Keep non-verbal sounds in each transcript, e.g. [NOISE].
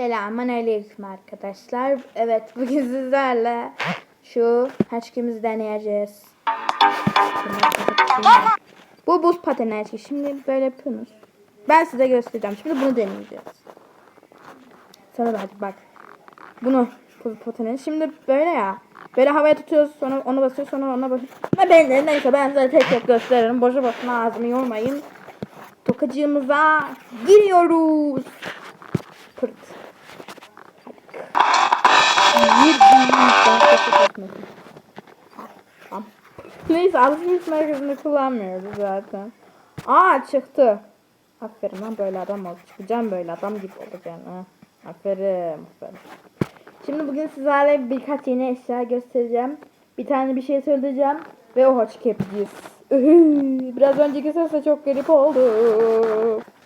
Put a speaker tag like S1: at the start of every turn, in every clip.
S1: Selamun aleyküm arkadaşlar. Evet bugün sizlerle şu haçkimizi deneyeceğiz. Bu buz pateni haçkı. Şimdi böyle yapıyorsunuz. Ben size göstereceğim. Şimdi bunu deneyeceğiz. Sana hadi bak. Bunu buz pateni. Şimdi böyle ya. Böyle havaya tutuyoruz sonra onu basıyoruz sonra ona basıyoruz. Ama ben de neyse ben size tek tek gösteririm. Boşu boşuna ağzımı yormayın. Tokacığımıza giriyoruz. Pırt. Neyse alışveriş merkezinde kullanmıyoruz zaten. Aa çıktı. Aferin lan böyle adam ol. Çıkacağım böyle adam gibi olacağım. Ha. Aferin. Aferin. Şimdi bugün sizlerle birkaç yeni eşya göstereceğim. Bir tane bir şey söyleyeceğim. Ve o yapacağız. Ühü, [LAUGHS] Biraz önceki ses de çok garip oldu.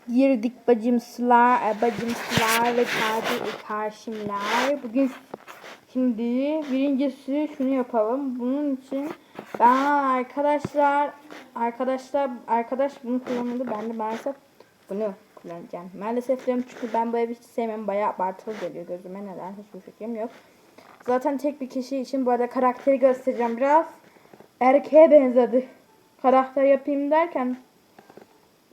S1: Girdik bacımsılar, e, bacımsılar ve karşı, karşımlar. Bugün şimdi birincisi şunu yapalım. Bunun için ben arkadaşlar arkadaşlar arkadaş bunu kullanmadı. Ben de maalesef bunu kullanacağım. Maalesef diyorum çünkü ben bu evi hiç sevmiyorum. Bayağı abartılı geliyor gözüme neden hiçbir fikrim yok. Zaten tek bir kişi için bu arada karakteri göstereceğim biraz. Erkeğe benzedi. Karakter yapayım derken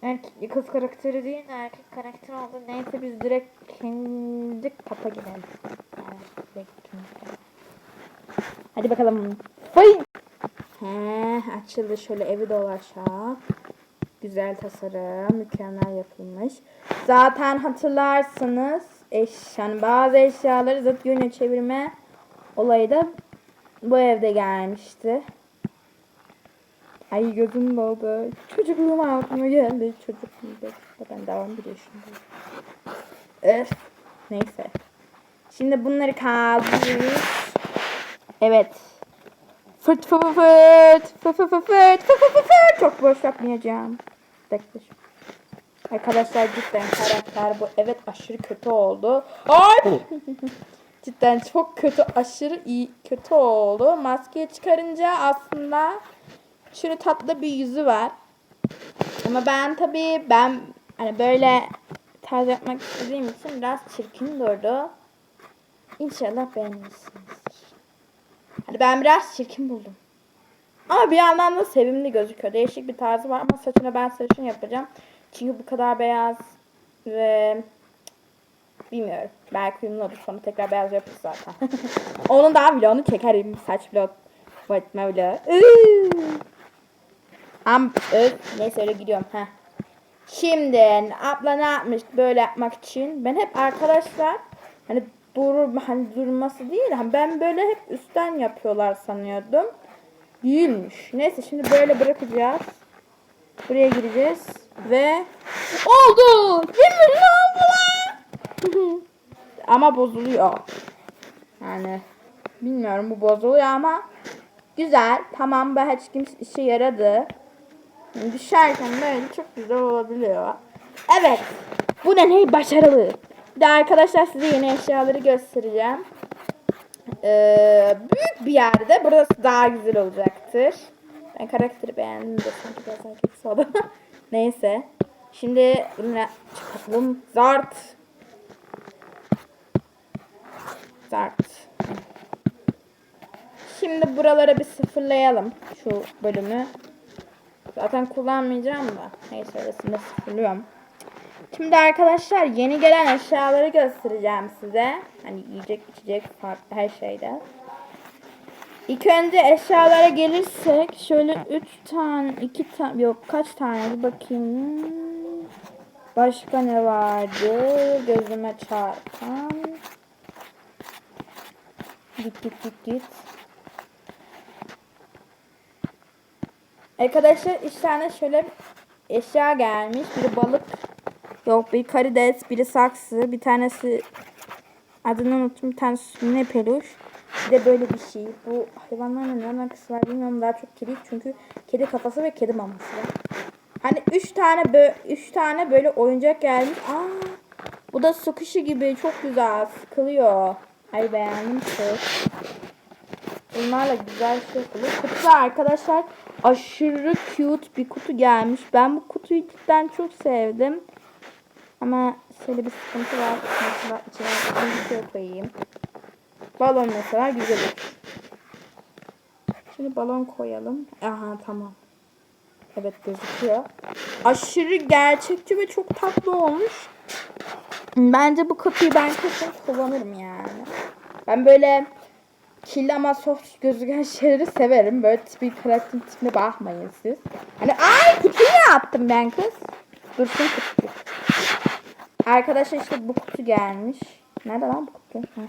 S1: erkek, kız karakteri değil de erkek karakter oldu. Neyse biz direkt kendi kapa gidelim. Evet. Hadi bakalım. Fay! He, açıldı şöyle evi dolaşa. Güzel tasarım, mükemmel yapılmış. Zaten hatırlarsınız eş, yani bazı eşyaları zıt yöne çevirme olayı da bu evde gelmişti. Ay gözüm doldu. Çocukluğum aklıma geldi. Çocukluğumda. Ben devam bir yaşındayım. Öf. Neyse. Şimdi bunları kaldırıyoruz. Evet. Fırt fırt fırt. Fırt fırt fırt fırt. Fırt fırt fırt fırt. Çok boş yapmayacağım. Bekle. Arkadaşlar cidden karakter bu. Evet aşırı kötü oldu. Ay! [LAUGHS] cidden çok kötü. Aşırı iyi kötü oldu. Maskeyi çıkarınca aslında şöyle tatlı bir yüzü var. Ama ben tabii ben hani böyle tarz yapmak istediğim için biraz çirkin durdu. İnşallah beğenmişsinizdir. Hani ben biraz çirkin buldum. Ama bir yandan da sevimli gözüküyor. Değişik bir tarzı var ama saçını ben sarışın yapacağım. Çünkü bu kadar beyaz ve bilmiyorum. Belki uyumlu olur. Sonra tekrar beyaz yaparız zaten. [LAUGHS] Onun daha vlogunu çekerim. Saç vlog. Boyutma vlog. Am neyse öyle gidiyorum. Heh. Şimdi abla ne yapmış böyle yapmak için? Ben hep arkadaşlar hani dur hani durması değil hani ben böyle hep üstten yapıyorlar sanıyordum. Değilmiş. Neyse şimdi böyle bırakacağız. Buraya gireceğiz ve oldu. Yemin oldu [LAUGHS] ama bozuluyor. Yani bilmiyorum bu bozuluyor ama güzel. Tamam ben hiç kimse işe yaradı. Düşerken böyle çok güzel olabiliyor. Evet. Bu ne ne başarılı. De arkadaşlar size yeni eşyaları göstereceğim. Ee, büyük bir yerde. Burası daha güzel olacaktır. Ben karakteri beğendim de sanki biraz erkeksi oldu. [LAUGHS] Neyse. Şimdi bunu çıkartalım. Zart. Zart. Şimdi buralara bir sıfırlayalım. Şu bölümü. Zaten kullanmayacağım da. Neyse öylesine sıfırlıyorum. Şimdi arkadaşlar yeni gelen eşyaları göstereceğim size. Hani yiyecek içecek farklı her şeyde. İlk önce eşyalara gelirsek şöyle 3 tane 2 tane yok kaç tane bakayım. Başka ne vardı? Gözüme çarpan. Git git git git. Arkadaşlar üç tane şöyle eşya gelmiş. Biri balık. Yok bir karides, biri saksı, bir tanesi adını unuttum. Bir tanesi ne peluş. Bir de böyle bir şey. Bu hayvanlarla ne alakası var bilmiyorum. Daha çok kedi çünkü kedi kafası ve kedi maması var. Hani üç tane böyle üç tane böyle oyuncak gelmiş. Aa, bu da sıkışı gibi çok güzel sıkılıyor. Ay beğendim çok. Bunlarla güzel şey yapılır. Kutuda arkadaşlar aşırı cute bir kutu gelmiş. Ben bu kutuyu cidden çok sevdim. Ama şöyle bir sıkıntı var. Mesela içine bir şey koyayım. Balon mesela güzel olur. Şimdi balon koyalım. Aha tamam. Evet gözüküyor. Aşırı gerçekçi ve çok tatlı olmuş. Bence bu kutuyu ben kesin kullanırım yani. Ben böyle kirli ama soft gözüken şeyleri severim. Böyle tipi karakter tipine bakmayın siz. Hani ay kutuyu ne yaptım ben kız? Dursun kutu. Arkadaşlar işte bu kutu gelmiş. Nerede lan bu kutu? Heh.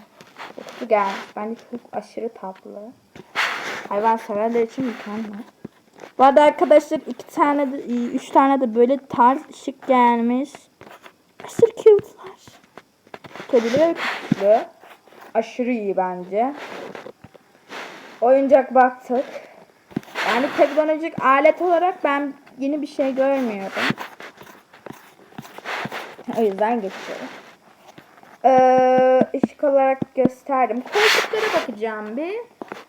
S1: Bu kutu gelmiş. Bence çok aşırı tatlı. Hayvan severler için mükemmel. Bu arada arkadaşlar iki tane de, üç tane de böyle tarz ışık gelmiş. Aşırı cute'lar. Kedili ve küçüklü. Aşırı iyi bence. Oyuncak baktık. Yani teknolojik alet olarak ben yeni bir şey görmüyorum. O yüzden geçiyorum. Ee, ışık olarak gösterdim. Koltuklara bakacağım bir.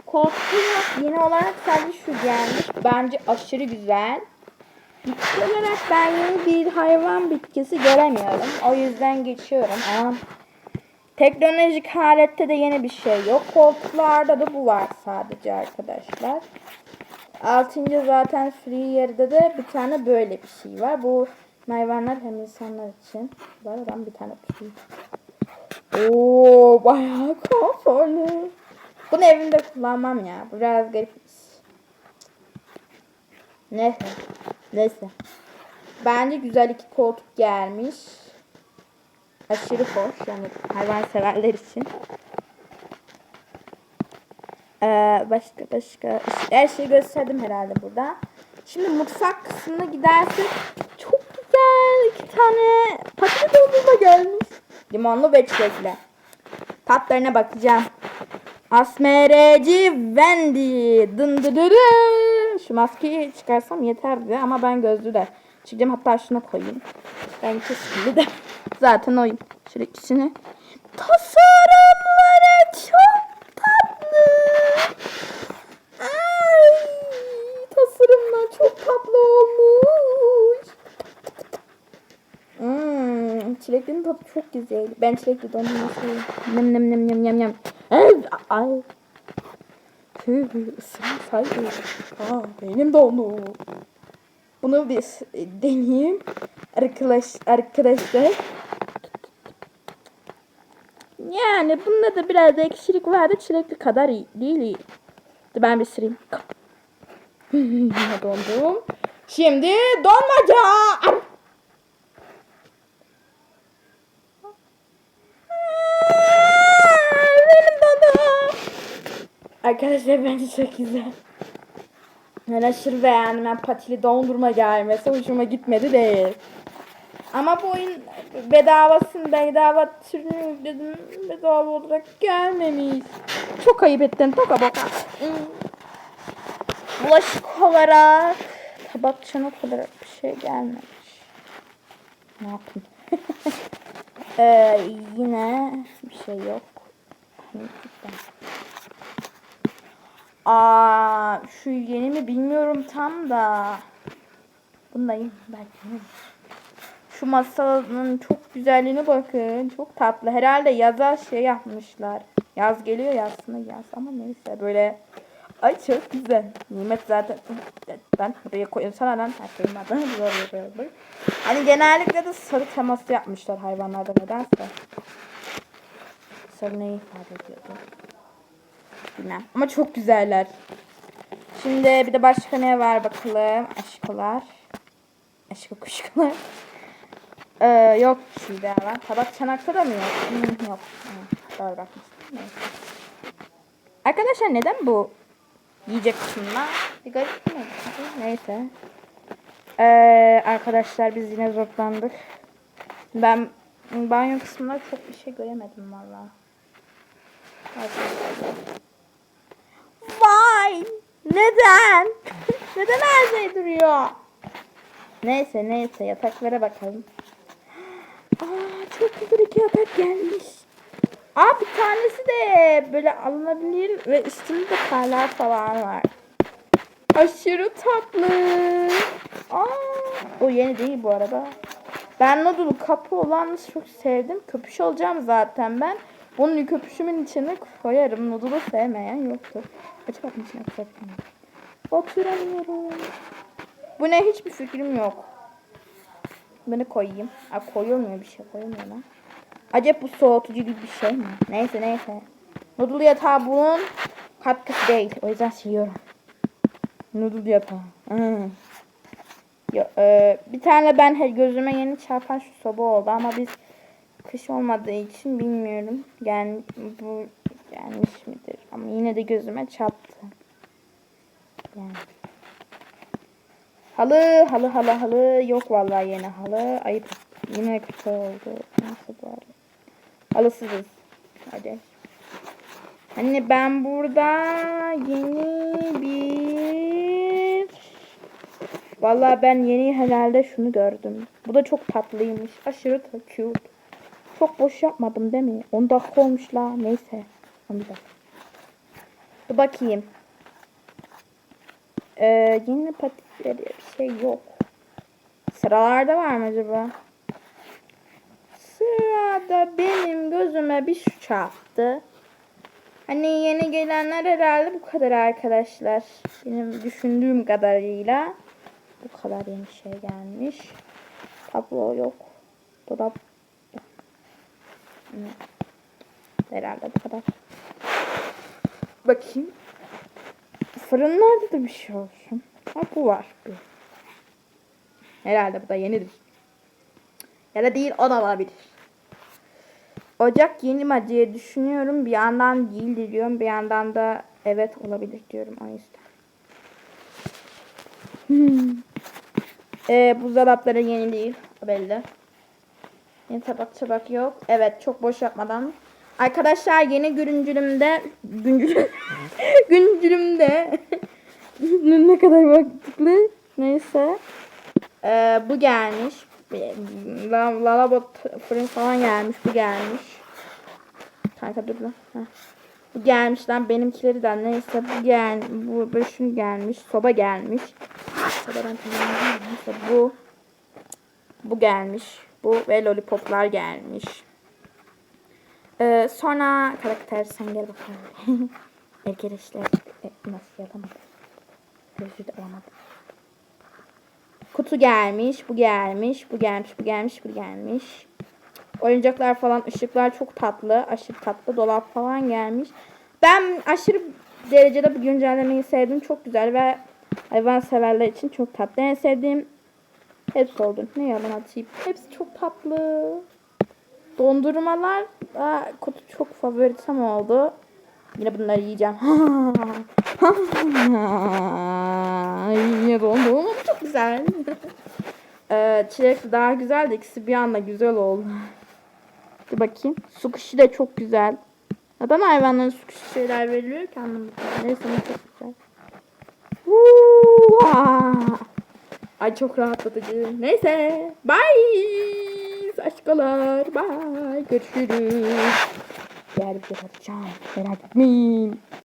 S1: Koltuğu yeni olarak sadece şu gelmiş. Bence aşırı güzel. Bitki olarak ben yeni bir hayvan bitkisi göremiyorum. O yüzden geçiyorum. Ama teknolojik alette de yeni bir şey yok. Koltuklarda da bu var sadece arkadaşlar. Altıncı zaten free yerde de bir tane böyle bir şey var. Bu hayvanlar hem insanlar için. Bu arada ben bir tane tutayım. Oo bayağı konforlu. Bunu evimde kullanmam ya. Biraz garip. Neyse. Neyse. Bence güzel iki koltuk gelmiş. Aşırı hoş. Yani hayvan severler için. Ee, başka başka. Her şeyi gösterdim herhalde burada. Şimdi mutfak kısmına gidersek çok güzel iki tane patates dondurma gelmiş. Limonlu ve çilekli. Tatlarına bakacağım. Asmereci Wendy. Dın dı dı dı. Şu maskeyi çıkarsam yeterdi ama ben gözlü de çıkacağım. Hatta şuna koyayım. Ben kesinlikle de zaten oyum. Şöyle ikisini. Tasarımları çok tatlı. Ay, tasarımlar çok tatlı olmuş. Hmm, çileklinin tadı çok güzel. Ben çilekli dondurma seviyorum. Nem nem nem nem nem nem. Ay, ay. Tüh, ısırmasaydı. Aa, benim dondu. Bunu bir e, deneyeyim. Arkadaş, arkadaşlar. Yani bunda da biraz ekşilik vardı. Çilekli kadar iyi, değil iyi. Ben bir süreyim. [LAUGHS] Dondum. Şimdi donmaca. Benim dondum. Arkadaşlar bence çok güzel. Ben aşırı beğendim. Ben patili dondurma gelmesi hoşuma gitmedi değil. Ama bu oyun bedavasını bedava türünü yükledim. Bedava olarak gelmemiş. Çok ayıp ettin. Toka boka. Hmm. Bulaşık olarak tabak çanak olarak bir şey gelmemiş. Ne yapayım? [LAUGHS] ee, yine bir şey yok. Hani. Aa, şu yeni mi bilmiyorum tam da. Bundayım belki. Şu masanın çok güzelliğine bakın. Çok tatlı. Herhalde yaza şey yapmışlar. Yaz geliyor ya aslında yaz ama neyse böyle. Ay çok güzel. Nimet zaten ben buraya koyunsana lan. Her şeyin adını böyle. Hani genellikle de sarı teması yapmışlar hayvanlarda nedense. Sarı neyi ifade ediyordu? Bilmem. Ama çok güzeller. Şimdi bir de başka ne var bakalım. Aşkolar. Aşko kuşkular. Ee, yok şey daha var. Tabak çanakta da mı yok? Hmm, yok. Hmm, doğru bakmıştım. Arkadaşlar neden bu yiyecek kısmına bir garip mi? Neyse. Ee, arkadaşlar biz yine zorlandık. Ben banyo kısmında çok bir şey göremedim valla. Vay! Neden? [LAUGHS] Neden her şey duruyor? Neyse neyse yataklara bakalım. Çok güzel iki yatak gelmiş. Aa bir tanesi de böyle alınabilir ve üstünde de parlar falan var. Aşırı tatlı. Aa o yeni değil bu arada. Ben noodle kapı olanı çok sevdim. Köpüş olacağım zaten ben. Bunu köpüşümün içine koyarım. Noodle'u sevmeyen yoktur. Bunun içine koyabilir miyim? Oturamıyorum. Bu ne hiçbir fikrim yok. Bunu koyayım. Aa, koyulmuyor bir şey koyulmuyor lan. Acaba bu soğutucu gibi bir şey mi? Neyse neyse. Noodle yatağı bunun katkısı değil. O yüzden seviyorum. Noodle yatağı. Hmm. Yo, e, bir tane ben gözüme yeni çarpan şu soba oldu ama biz kış olmadığı için bilmiyorum. Gel, bu gelmiş midir? Ama yine de gözüme çarptı. Yani. Halı, halı, halı, halı. Yok vallahi yeni halı. Ayıp. Yine kötü oldu. Nasıl bari. Halısızız. Hadi. Hani ben burada yeni bir... Vallahi ben yeni herhalde şunu gördüm. Bu da çok tatlıymış. Aşırı cute. Çok boş yapmadım değil mi? 10 dakika olmuş la. Neyse. 10 dakika. Dur bakayım. Ee, yeni patikleri bir şey yok. Sıralarda var mı acaba? Sırada benim gözüme bir şu çarptı. Hani yeni gelenler herhalde bu kadar arkadaşlar. Benim düşündüğüm kadarıyla bu kadar yeni şey gelmiş. Tablo yok. Dolap. Hmm. Herhalde bu kadar. Bakayım. Fırınlarda da bir şey olsun. Ha bu var bir. Herhalde bu da yenidir. Ya da değil o da olabilir. Ocak yeni mi diye düşünüyorum. Bir yandan değil diyorum. Bir yandan da evet olabilir diyorum o yüzden. Hmm. Ee, buzdolapları yeni değil. O belli. Yeni tabak tabak yok. Evet çok boş yapmadan. Arkadaşlar yeni güncülümde güncül [LAUGHS] güncülümde [LAUGHS] ne kadar mantıklı. Neyse. Ee, bu gelmiş. La- Lalabot fırın falan gelmiş. Bu gelmiş. Kanka dur lan. Bu gelmiş lan benimkileri de neyse bu gel bu şunu gelmiş soba gelmiş neyse bu bu gelmiş bu ve lollipoplar gelmiş ee, sonra karakter sen gel bakalım [LAUGHS] arkadaşlar e, nasıl yapamadım gözü de alamadım kutu gelmiş bu gelmiş bu gelmiş bu gelmiş bu gelmiş Oyuncaklar falan, ışıklar çok tatlı. Aşırı tatlı. Dolap falan gelmiş. Ben aşırı derecede bu güncellemeyi sevdim. Çok güzel ve hayvan severler için çok tatlı. En sevdiğim hepsi oldu. Ne yalan atayım. Hepsi çok tatlı. Dondurmalar da kutu çok favoritem oldu. Yine bunları yiyeceğim. [LAUGHS] Yine dondurma çok güzel. Ee, çilek daha güzel de ikisi bir anda güzel oldu. Dur bakayım. Su kuşu da çok güzel. Neden hayvanlara su kuşu şeyler veriliyor ki anlamadım. Neyse ama çok güzel. Aa. Ay çok rahatlatıcı. Neyse. Bye. Aşkolar. Bye. Görüşürüz. Diğer bir yapacağım. Merak etmeyin.